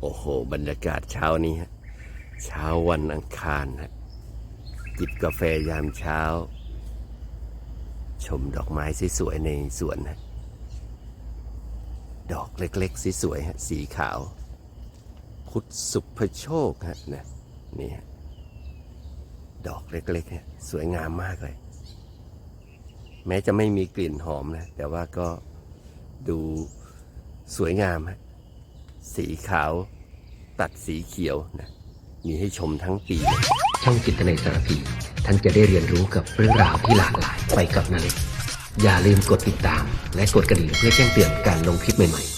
โอ้โห บรรยากาศเช้านี้ฮะเช้าวันอังคารฮะจิบกาแฟยามเช้า ชมดอกไม้สวยๆในสวนฮะดอกเล็กๆสวยๆฮะสีขาว พุทธสุภโชคฮะนะนี่ฮะดอกเล็กๆฮะสวยงามมากเลย แม้จะไม่มีกลิ่นหอมนะ แต่ว่าก็ดูสวยงามฮะ สีขาว ตัดสีเขียวนะมีให้ชมทั้งปี ช่องจิตในสารพี ท่านจะได้เรียนรู้กับเรื่องราวที่หลากหลายไปกับนาเล็กอย่าลืมกดติดตาม และกดกระดิ่งเพื่อแจ้งเตือนการลงคลิปใหม่ๆ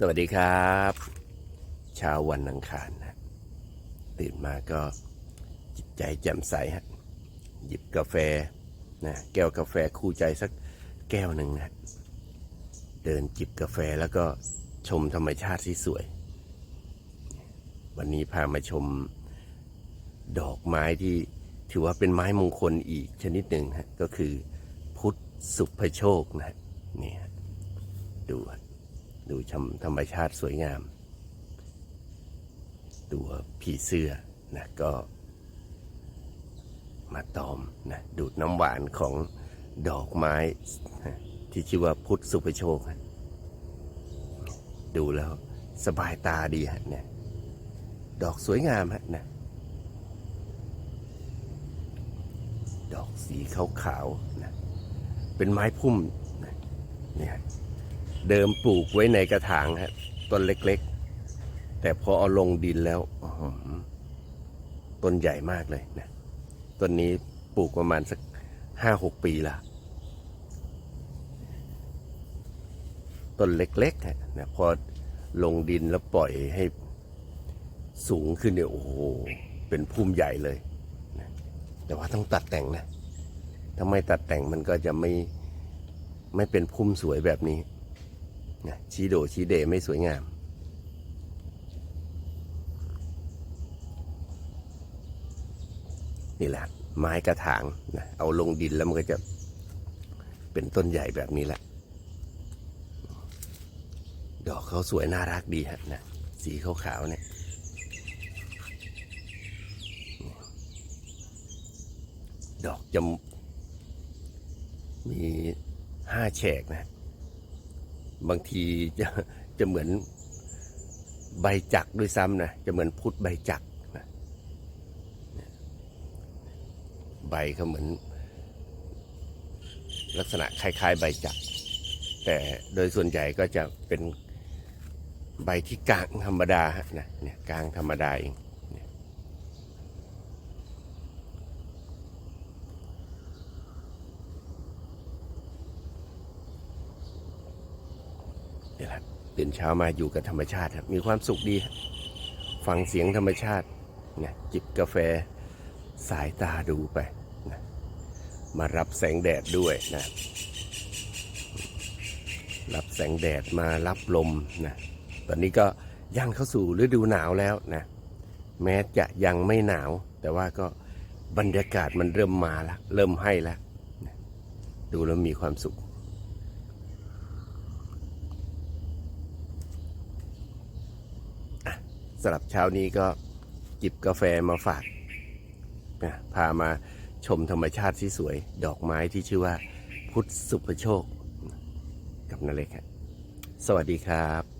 สวัสดีครับเช้าวันอังคารนะตื่นมาก็จิตใจแจ่มใสฮะหยิบกาแฟนะแก้วกาแฟคู่ใจสักแก้วหนึ่งนะเดินจิบกาแฟแล้วก็ชมธรรมชาติที่สวย วันนี้พามาชมดอกไม้ที่ถือว่าเป็นไม้มงคลอีกชนิดหนึ่งฮะก็คือพุทธสุภโชคนะฮะนี่ฮะดูฮะ ดูธรรมชาติสวยงาม ตัวผีเสื้อนะก็มาตอมนะดูดน้ำหวานของดอกไม้ ที่ชื่อว่าพุทธสุภโชคนะดูแล้วสบายตาดีฮะเนี่ยดอกสวยงามฮะนะดอกสีขาวๆนะเป็นไม้พุ่มนะเนี่ย เดิมปลูกไว้ในกระถางฮะต้นเล็กๆ แต่พอเอาลงดินแล้วต้นใหญ่มากเลยนะต้นนี้ปลูกประมาณสักห้าหกปีละต้นเล็กๆฮะนะพอลงดินแล้วปล่อยให้สูงขึ้นเนี่ยโอ้โหเป็นพุ่มใหญ่เลยนะแต่ว่าต้องตัดแต่งนะถ้าไม่ตัดแต่งมันก็จะไม่ไม่เป็นพุ่มสวยแบบนี้ นะชี้โดชี้เดไม่สวยงาม นี่แหละไม้กระถางนะเอาลงดินแล้วมันก็จะเป็นต้นใหญ่แบบนี้แหละดอกเขาสวยน่ารักดีฮะนะสีขาวๆเนี่ยดอกจะมีห้าแฉกนะ บางทีจะจะเหมือนใบจักด้วยซ้ำนะจะเหมือนพุทธใบจักนะใบเขาเหมือน ลักษณะคล้าย ๆ ใบจัก แต่โดยส่วนใหญ่ก็จะเป็นใบที่กลางธรรมดาฮะนะเนี่ยกลางธรรมดาเองเนี่ยนี่แหละ ตื่นเช้ามาอยู่กับธรรมชาติครับมีความสุขดีฟังเสียงธรรมชาติเนี่ยจิบกาแฟสายตาดูไปนะมารับแสงแดดด้วยนะรับแสงแดดมารับลมนะตอนนี้ก็ย่างเข้าสู่ฤดูหนาวแล้วนะแม้จะยังไม่หนาว แต่ว่าก็บรรยากาศมันเริ่มมาแล้วเริ่มให้แล้วนะดูแล้วมีความสุข อะสำหรับเช้านี้ก็จิบกาแฟมาฝากนะพามาชมธรรมชาติที่สวย ดอกไม้ที่ชื่อว่า พุทธสุภโชค กับนาเล็กครับสวัสดีครับ